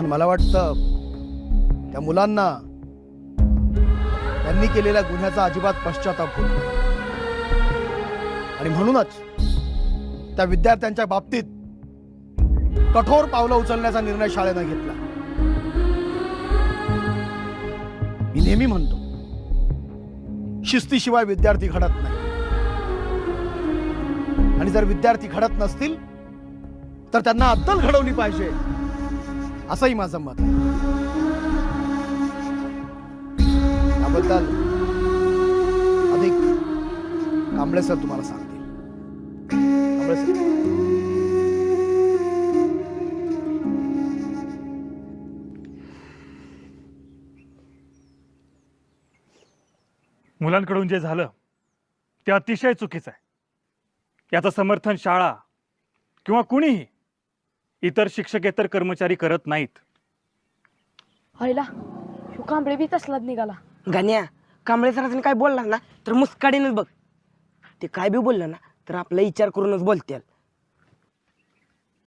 आणि मला वाटतं त्या मुलांना त्यांनी केलेल्या गुन्ह्याचा अजिबात पश्चाताप होत नाही. आणि म्हणूनच त्या विद्यार्थ्यांच्या बाबतीत कठोर पावलं उचलण्याचा निर्णय शाळेनं घेतला. मी नेहमी म्हणतो शिस्तीशिवाय विद्यार्थी घडत नाही. आणि जर विद्यार्थी घडत नसतील तर त्यांना अद्दल घडवली पाहिजे. असंही माझं मत आहे. याबद्दल अधिक कांबळे सर तुम्हाला सांगतील. कांबळे सर. मुलांकडून जे झालं ते अतिशय चुकीचं आहे. याचं समर्थन शाळा किंवा कुणीही इतर शिक्षकेतर कर्मचारी करत नाहीत. आईला ह्यो कांबळे बी तसलाच निघाला. गाण्या कांबळे सरांनी काय बोलला ना तर मुस्काडीनच बघ. ते काय बी बोललं ना तर आपला विचार करूनच बोलतील.